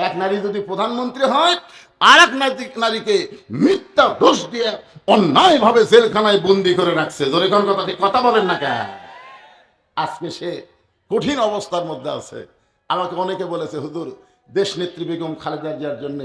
এক নারী যদি প্রধানমন্ত্রী হয় আর এক নারী- নারীকে মিথ্যা দোষ দিয়ে অন্যায়ভাবে জেলখানায় বন্দি করে রাখছে। জোরে কোন কথা বলেন না কেন? আজকে সে কঠিন অবস্থার মধ্যে আছে। আমাকে অনেকে বলেছে, হুজুর দেশ নেত্রী বেগম খালেদা জিয়ার জন্য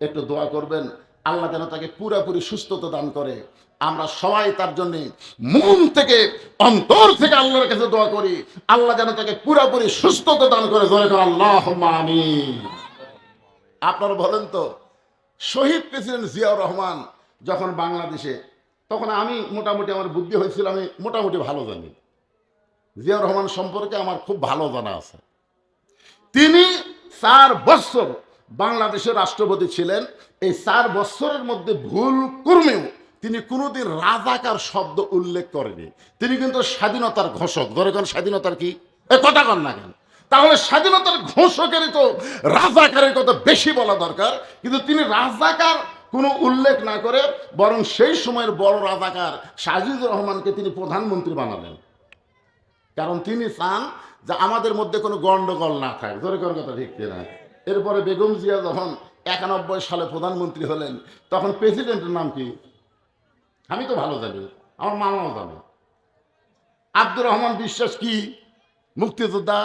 একটু দোয়া করবেন। আল্লাহ যেন তাকে পুরাপুরি সুস্থতা দান করে। আমরা সবাই তার জন্য মন থেকে, অন্তর থেকে আল্লাহর কাছে দোয়া করি। আল্লাহ যেন তাকে পুরাপুরি সুস্থতা দান করে। জোরে আল্লাহ আমি আপনারা বলেন তো, শহীদ প্রেসিডেন্ট জিয়াউর রহমান যখন বাংলাদেশে, তখন আমি মোটামুটি আমার বুদ্ধি হয়েছিল, আমি মোটামুটি ভালো জানি। জিয়াউর রহমান সম্পর্কে আমার খুব ভালো জানা আছে। তিনি চার বছর বাংলাদেশের রাষ্ট্রপতি ছিলেন। এই চার বছরের মধ্যে ভুল কর্মেও তিনি কোনোদিন রাজাকার শব্দ উল্লেখ করেনি। তিনি কিন্তু স্বাধীনতার ঘোষক। ধরে স্বাধীনতার কি? এ কথা কন না কেন? তাহলে স্বাধীনতার ঘোষকেরই তো রাজাকারের কথা বেশি বলা দরকার। কিন্তু তিনি রাজাকার কোনো উল্লেখ না করে বরং সেই সময়ের বড় রাজাকার সাজিদুর রহমানকে তিনি প্রধানমন্ত্রী বানালেন। কারণ তিনি চান যে আমাদের মধ্যে কোনো গণ্ডগোল না থাকে। ধরে কোন কথা ঠিক কিনা? এরপরে বেগম জিয়া যখন একানব্বই সালে প্রধানমন্ত্রী হলেন, তখন প্রেসিডেন্টের নাম কি? আমি তো ভালো জানি, আমার মামাও জানে। আব্দুর রহমান বিশ্বাস কি? মুক্তিযোদ্ধা?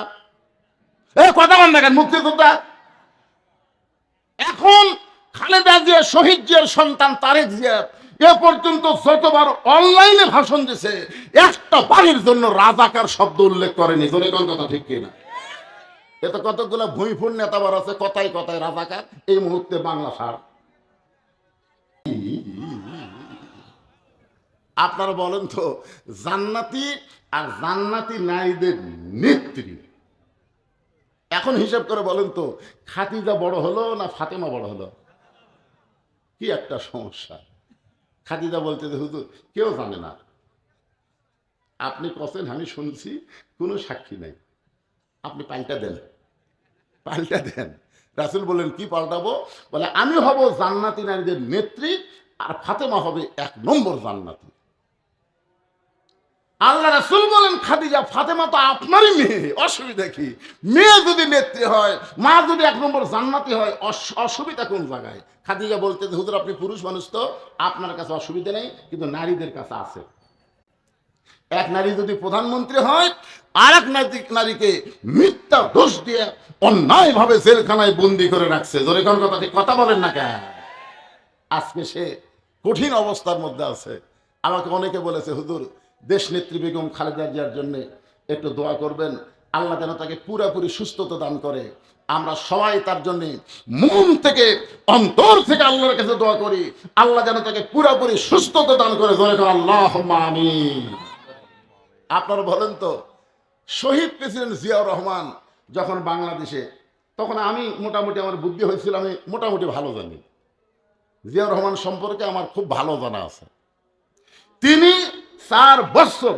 এখন খালেদা জিয়া শহীদ জিয়ার সন্তান তারেক জিয়া এ পর্যন্ত অনলাইনে ভাষণ দিছে, একটা বাড়ির জন্য রাজাকার শব্দ উল্লেখ করেনি। কথা ঠিক কিনা? এত কতগুলো ভূমিফুল নেতাবার আছে, কথায় কথায় রাজাকার, এই মুহূর্তে বাংলা সার আপনারা বলেন তো, জান্নাতি আর জান্নাতি নারীদের নেত্রী। এখন হিসাব করে বলেন তো খাতিজা বড় হলো না ফাতেমা বড় হলো? কি একটা সমস্যা। খাদিজা বলতে হুজুর, কেউ জানে না। আপনি কছেন, আমি শুনছি, কোনো সাক্ষী নাই। আপনি পাল্টা দেন। পাল্টা দেন। রাসুল বললেন, কি পাল্টাবো? বলে, আমি হব জান্নাতি নারীদের নেত্রী আর ফাতেমা হবে এক নম্বর জান্নাতি। আল্লাহ রাসুল বলেন, খাদিজা, ফাতেমা তো আপনারই মেয়ে, অসুবিধা কি? মেয়ে যদি নেত্রী হয়, মা যদি এক নম্বর জান্নাতি হয় অসুবিধা কোন জায়গায়? খাদিজা বলতে, হুজুর, আপনি পুরুষ মানুষ তো, আপনার কাছে অসুবিধা নেই, কিন্তু নারীদের কাছে আছে। এক নারী যদি প্রধানমন্ত্রী হয় আর এক নারী- নারীকে মিথ্যা দোষ দিয়ে অন্যায়ভাবে জেলখানায় বন্দি করে রাখছে। কোন কথা কথা বলেন না কেন? আজকে সে কঠিন অবস্থার মধ্যে আছে। আমাকে অনেকে বলেছে, হুজুর দেশ নেত্রী বেগম খালেদা জিয়ার জন্য একটু দোয়া করবেন। আল্লাহ যেন তাকে পুরাপুরি সুস্থতা দান করে। আমরা সবাই তার জন্য মন থেকে, অন্তর থেকে আল্লাহর কাছে দোয়া করি। আল্লাহ যেন তাকে পুরাপুরি সুস্থতা দান করে। ধরে আল্লাহ আমি আপনারা বলেন তো, শহীদ প্রেসিডেন্ট জিয়াউর রহমান যখন বাংলাদেশে, তখন আমি মোটামুটি আমার বুদ্ধি হয়েছিল, আমি মোটামুটি ভালো জানি। জিয়াউর রহমান সম্পর্কে আমার খুব ভালো জানা আছে। তিনি চার বছর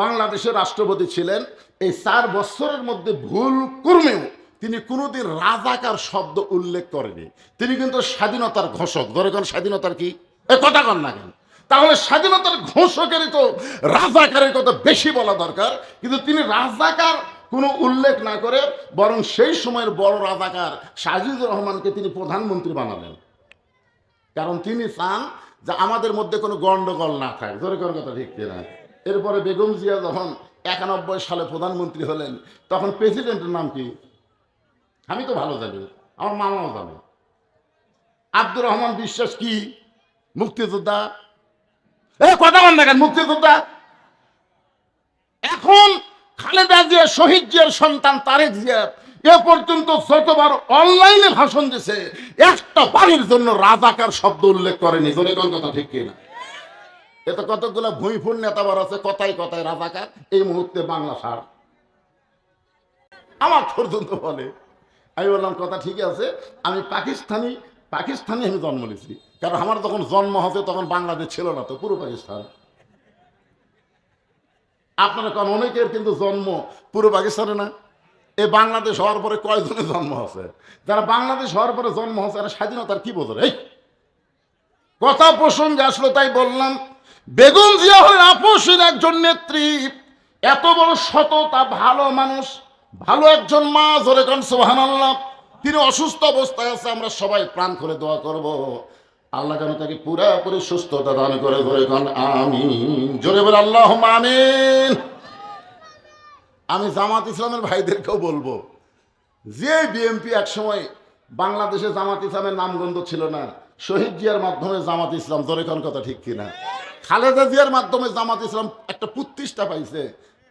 বাংলাদেশের রাষ্ট্রপতি ছিলেন। এই চার বছরের মধ্যে ভুল কর্মেও তিনি কোনোদিন রাজাকার শব্দ উল্লেখ করেনি। তিনি কিন্তু স্বাধীনতার ঘোষক। ধরে কোন স্বাধীনতার কি? কথা না কেন? তাহলে স্বাধীনতার ঘোষকেরই তো রাজাকারের কথা বেশি বলা দরকার। কিন্তু তিনি রাজাকার কোনো উল্লেখ না করে বরং সেই সময়ের বড় রাজাকার সাজিদুর রহমানকে তিনি প্রধানমন্ত্রী বানালেন। কারণ তিনি চান যে আমাদের মধ্যে কোনো গন্ডগোল না থাকে। ধরে কোন কথা ঠিক কিনা? এরপরে বেগম জিয়া যখন একানব্বই সালে প্রধানমন্ত্রী হলেন, তখন প্রেসিডেন্টের নাম কি? আমি তো ভালো জানি, আমার মামাও জানে। আব্দুর রহমান বিশ্বাস কি? মুক্তিযোদ্ধা। এ, কথা বল দেখেন মুক্তিযোদ্ধা। এখন খালেদা জিয়া, শহীদ জিয়ার সন্তান তারেক জিয়া এ পর্যন্ত যতবার অনলাইনে ভাষণ দিছে। একটা বাড়ির জন্য রাজাকার শব্দ উল্লেখ করেনি। জোরে কোন কথা ঠিক কিনা? এত কতগুলো ভূমিফুল নেতাবার আছে, কথায় কথায় রাজাকার, এই মুহূর্তে বাংলা সার। আমার পর্যন্ত বলে। আমি বললাম, কথা ঠিক আছে, আমি পাকিস্তানি পাকিস্তানি আমি জন্ম নিয়েছি। কারণ আমার যখন জন্ম হতে তখন বাংলাদেশ ছিল না তো, পুরো পাকিস্তান। আপনারা কারণ অনেকের কিন্তু জন্ম পুরো পাকিস্তানে না এই বাংলাদেশ হওয়ার পরে কয়জনের জন্ম আছে যারা বাংলাদেশ হওয়ার পরে জন্ম হচ্ছে এরা স্বাধীনতার কি বোঝে এই কথা প্রসঙ্গে আসলো তাই বললাম, বেগম জিয়া হলেন আপসীর একজন নেত্রী, এত বড় সততা, ভালো মানুষ, ভালো একজন মা, জোরে কান সোহান আল্লাহ তিনি অসুস্থ অবস্থায় আছে, আমরা সবাই প্রাণ করে দোয়া করব। আল্লাহ যেন তাকে পুরাপুরি সুস্থতা দান করে ধরে কন আমি জোরে বলে আল্লাহ আমিন। আমি জামাত ইসলামের ভাইদেরকেও বলব, যে বিএমপি একসময় বাংলাদেশে জামাত ইসলামের নামগন্ধ ছিল না, শহীদ জিয়ার মাধ্যমে জামাত ইসলাম, জোরে কোন কথা ঠিক কিনা? খালেদা জিয়ার মাধ্যমে জামাত ইসলাম একটা প্রতিষ্ঠা পাইছে,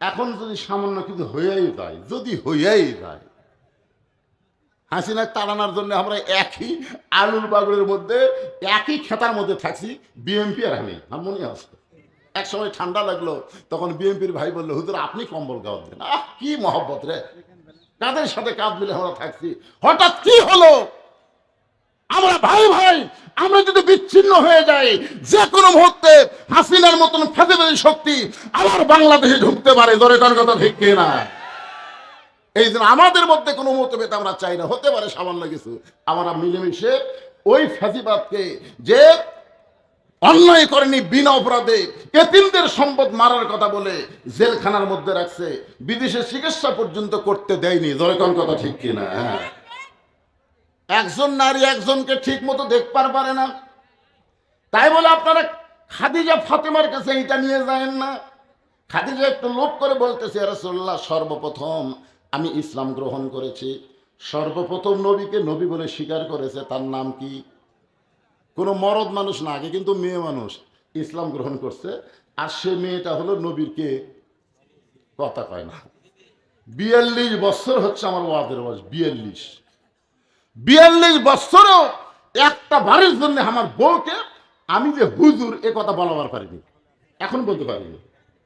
এখন যদি সামান্য কিছু হইয়াই যায়, যদি হইয়াই যায় হাসিনা তাড়ানোর জন্য আমরা একই আলুর বাগুড়ের মধ্যে, একই খেতার মধ্যে থাকছি বিএমপি আর আমি আমার মনে আছে। এক সময় ঠান্ডা লাগল, তখন বিএমপির ভাই বলল, হুজুর, আপনি কম্বল গাওয়া দেন। আহ, কি মহব্বত রে। কাদের সাথে কাঁধ মিলে আমরা থাকছি? হঠাৎ কি হলো? আমরা ভাই ভাই, আমরা যদি বিচ্ছিন্ন হয়ে যাই যে কোনো মুহূর্তে হাসিনার মতন ফেদেবাদী শক্তি আবার বাংলাদেশে ঢুকতে পারে, ধরে কার কথা ঠিক না এই জন্য আমাদের মধ্যে কোনো মতভেদ আমরা চাই না, হতে পারে সামান্য কিছু। আমরা মিলেমিশে ওই ফ্যাসিবাদকে যে অন্যায় করেনি বিনা অপরাধে। এতিমদের সম্পদ মারার কথা বলে জেলখানার মধ্যে রাখছে। বিদেশে চিকিৎসা পর্যন্ত করতে দেয়নি। দরকার কথা ঠিক কিনা? হ্যাঁ। একজন নারী একজনকে ঠিক মতো দেখবার পারে না। তাই বলে আপনারা খাদিজা ফাতেমার কাছে এটা নিয়ে যায়েন না। খাদিজা একটু লোভ করে বলতেছে রসল্লাহ সর্বপ্রথম আমি ইসলাম গ্রহণ করেছি। সর্বপ্রথম নবীকে নবী বলে স্বীকার করেছে। তার নাম কি? কোনো মরদ মানুষ না, আগে কিন্তু মেয়ে মানুষ ইসলাম গ্রহণ করছে, আর সে মেয়েটা হলো নবীর কে কথা কয় না। বিয়াল্লিশ বছর হচ্ছে আমার ওয়াদের বয়স, বিয়াল্লিশ। বিয়াল্লিশ বছরও একটা বাড়ির জন্য আমার বউকে আমি যে হুজুর, এ কথা বলাবার পারিনি, এখন বলতে পারিনি।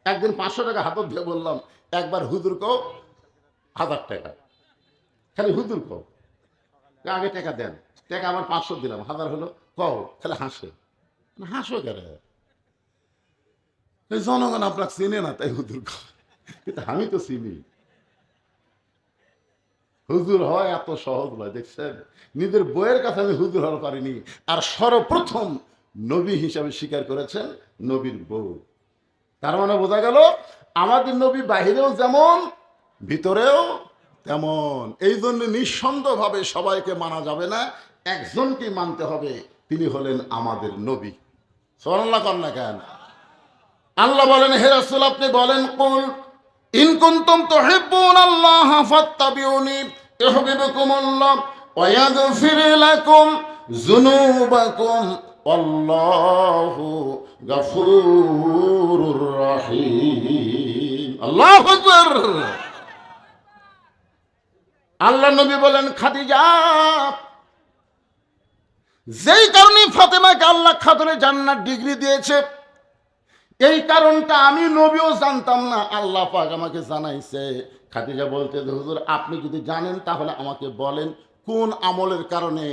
একদিন পাঁচশো টাকা হাতত দিয়ে বললাম, একবার হুজুর কও, হাজার টাকা। খালি হুজুর কও, আগে টাকা দেন। টাকা আমার পাঁচশো দিলাম, হাজার হলো। কও, খালি হাসে। হাসো কেন জনগণ আপনাকে চিনে না তাই হুজুর কিন্তু আমি তো চিনি। হুজুর হয় এত সহজ নয়, দেখছেন? নিজের বইয়ের কাছে আমি হুজুর হওয়ার পারিনি। আর সর্বপ্রথম নবী হিসাবে স্বীকার করেছেন নবীর বউ। তার মানে বোঝা গেল, আমাদের নবী বাহিরেও যেমন, ভিতরেও তেমন। এই জন্য নিঃসন্দেহভাবে সবাইকে মানা যাবে না একজনকে মানতে হবে। তিনি হলেন আমাদের নবী। সোনাল্লাহ কন্যা কেন? আল্লাহ বলেন, হে রাসূল, আপনি বলেন, কুল ইন কুনতুম তুহিব্বুন আল্লাহ ফাত্তাবিউনি ইউহিব্বুকুমুল্লাহ ওয়া ইয়াগফির লাকুম যুনুবাকুম আল্লাহু গফুরুর রহিম। আল্লাহু আকবার। আল্লাহ নবী বলেন, খাদিজা যেই কারণে ফাতেমাকে আল্লাহ খাতুনে জান্নাত ডিগ্রি দিয়েছে, এই কারণটা আমি নবীও জানতাম না, আল্লাহ পাক আমাকে জানাইছে। খাদিজা বলতে, হুজুর, আপনি যদি জানেন তাহলে আমাকে বলেন, কোন আমলের কারণে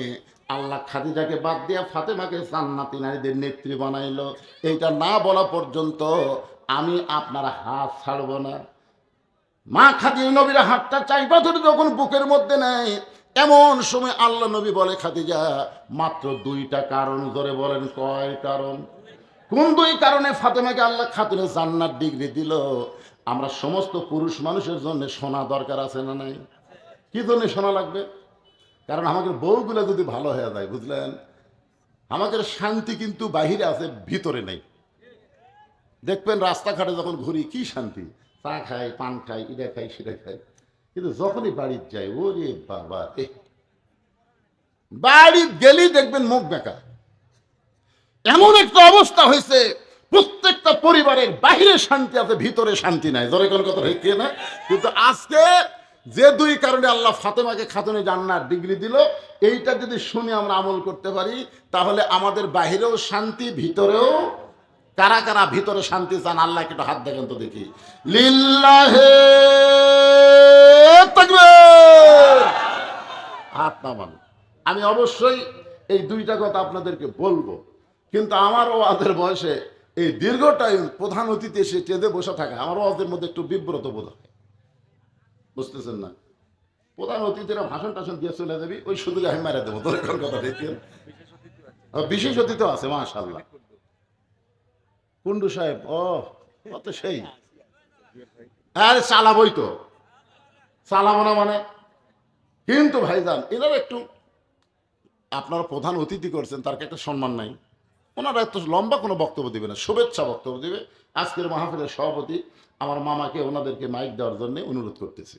আল্লাহ খাদিজাকে বাদ দিয়ে ফাতেমাকে জান্নাতি নারীদের নেত্রী বানাইলো? এইটা না বলা পর্যন্ত আমি আপনার হাত ছাড়ব না। মা খাদিজা নবীর হাতটা চাই পাথর যখন বুকের মধ্যে নেয় এমন সময় আল্লাহ নবী বলে, খাদিজা, মাত্র দুইটা কারণ ধরে বলেন, কয় কারণ? কোন দুই কারণে ফাতেমাকে আল্লাহ খাতুনে জান্নাত ডিগ্রি দিল? আমরা সমস্ত পুরুষ মানুষের জন্য সোনা দরকার আছে না নাই? কি জন্য সোনা লাগবে? কারণ আমাদের বউগুলো যদি ভালো হয়ে যায়, বুঝলেন? আমাদের শান্তি কিন্তু বাহিরে আছে, ভিতরে নেই। দেখবেন রাস্তাঘাটে যখন ঘুরি, কি শান্তি? চা খাই, পান খাই, এটা খাই, সেটা খাই। কিন্তু যখনই বাড়ির যাই, ওরে বাবা রে। বাড়ি গেলেই দেখবেন মুখ বেকা। এমন একটা অবস্থা হয়েছে, প্রত্যেকটা পরিবারের বাহিরে শান্তি আছে, ভিতরে শান্তি নাই। ধরে কোন কথা ঠিক না? কিন্তু আজকে যে দুই কারণে আল্লাহ ফাতেমাকে খাতুনে জান্নার ডিগ্রি দিল, এইটা যদি শুনে আমরা আমল করতে পারি, তাহলে আমাদের বাহিরেও শান্তি, ভিতরেও কারা কারা ভিতরে শান্তি চান আল্লাহ একটু হাত দেখেন তো দেখি। লিল্লাহে হাত নামান। আমি অবশ্যই এই দুইটা কথা আপনাদেরকে বলব। কিন্তু আমার ওয়াজের বয়সে এই দীর্ঘ টাইম প্রধান অতিথি এসে চেদে বসে থাকে। আমার ওয়াজের মধ্যে একটু বিব্রত বোধ হয়। বুঝতেছেন না? প্রধান অতিথিরা ভাষণ টাষণ দিয়ে চলে যাবি, ওই শুধু আমি মারা দেবো। তোর কথা দেখেন। বিশেষ অতিথি আছে। মাশাল্লাহ কুন্ডু সাহেব, ও কত সেই। আরে চালাবই তো। চালাবো না মানে? কিন্তু ভাইজান, এনারা একটু, আপনারা প্রধান অতিথি করছেন, তার একটা সম্মান নাই? ওনারা এত লম্বা কোনো বক্তব্য দিবে না, শুভেচ্ছা বক্তব্য দিবে। আজকের মাহফিলের সভাপতি আমার মামাকে ওনাদেরকে মাইক দেওয়ার জন্য অনুরোধ করতেছি।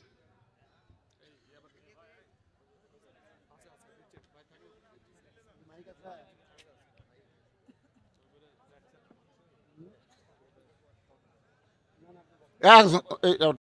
একজন এই-